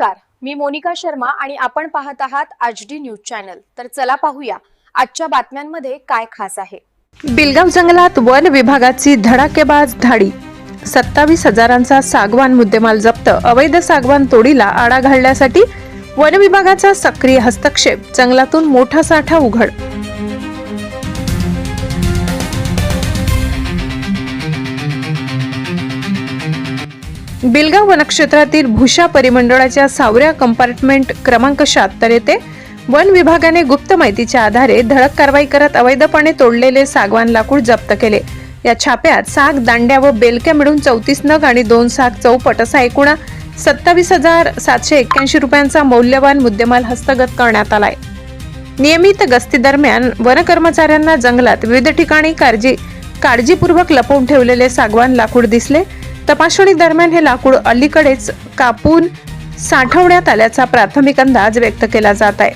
नमस्कार. मी मोनिका शर्मा आणि आपण पाहत आहात आज डी न्यूज चॅनल. तर चला पाहूया आजच्या बातम्यांमध्ये काय खास आहे. बिलगाव जंगलात वन विभागाची धडाकेबाज धाडी. सत्तावीस हजारांचा सागवान मुद्देमाल जप्त. अवैध सागवान तोडीला आळा घालण्यासाठी वन विभागाचा सक्रिय हस्तक्षेप. जंगलातून मोठा साठा उघड. बिलगाव वनक्षेत्रातील भूषा परिमंडळाच्या सावऱ्या कंपार्टमेंट क्रमांक शहात्तर येथे वन विभागाने गुप्त माहितीच्या आधारे धडक कारवाई करत अवैधपणे तोडलेले सागवान लाकूड जप्त केले. या छाप्यात साग दांड्या व बेलक्या मिळून चौतीस नग आणि दोन साग चौपट असा एकूण सत्तावीस हजार सातशे एक्क्याऐंशी रुपयांचा मौल्यवान मुद्देमाल हस्तगत करण्यात आलाय. नियमित गस्तीदरम्यान वन कर्मचाऱ्यांना जंगलात विविध ठिकाणी काळजी काळजीपूर्वक लपवून ठेवलेले सागवान लाकूड दिसले. तपासणी दरम्यान हे लाकूड अलीकडेच कापून साठवण्यात आल्याचा प्राथमिक अंदाज व्यक्त केला जात आहे.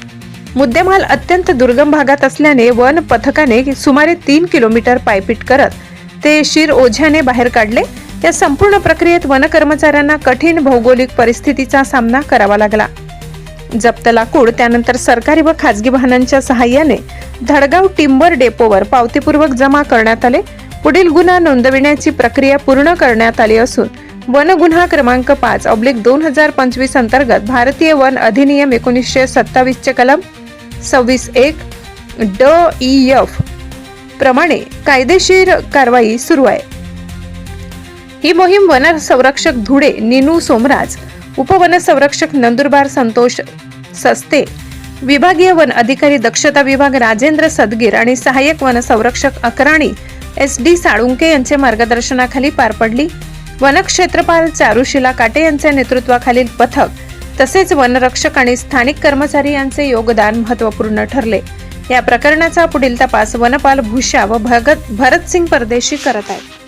मुद्देमाल अत्यंत दुर्गम भागात असल्याने वन पथकाने सुमारे तीन किलोमीटर पायपीट करत ते शिर ओझ्याने बाहेर काढले. या संपूर्ण प्रक्रियेत वन कर्मचाऱ्यांना कठीण भौगोलिक परिस्थितीचा सामना करावा लागला. जप्त लाकूड त्यानंतर सरकारी व खाजगी वाहनांच्या सहाय्याने धडगाव टिंबर डेपोवर पावतीपूर्वक जमा करण्यात आले. पुढील गुन्हा नोंदविण्याची प्रक्रिया पूर्ण करण्यात आली असून वन गुन्हा क्रमांक पाच ऑब्लिक दोन हजार पंचवीस अंतर्गत भारतीय वन अधिनियम एकोणीसशे सत्तावीसचे कलम सव्वीस एक ड ई एफ प्रमाणे कायदेशीर कारवाई सुरू आहे. ही मोहीम वन संरक्षक धुळे निनू सोमराज उपवन संरक्षक नंदुरबार संतोष सस्ते विभागीय वन अधिकारी दक्षता विभाग राजेंद्र सदगीर आणि सहाय्यक वन संरक्षक अकराणी एस डी साळुंके यांचे मार्गदर्शनाखाली पार पडली. वनक्षेत्रपाल चारुशिला काटे यांच्या नेतृत्वाखालील पथक तसेच वनरक्षक आणि स्थानिक कर्मचारी यांचे योगदान महत्त्वपूर्ण ठरले. या प्रकरणाचा पुढील तपास वनपाल भूषा व भगत भरतसिंग परदेशी करत आहेत.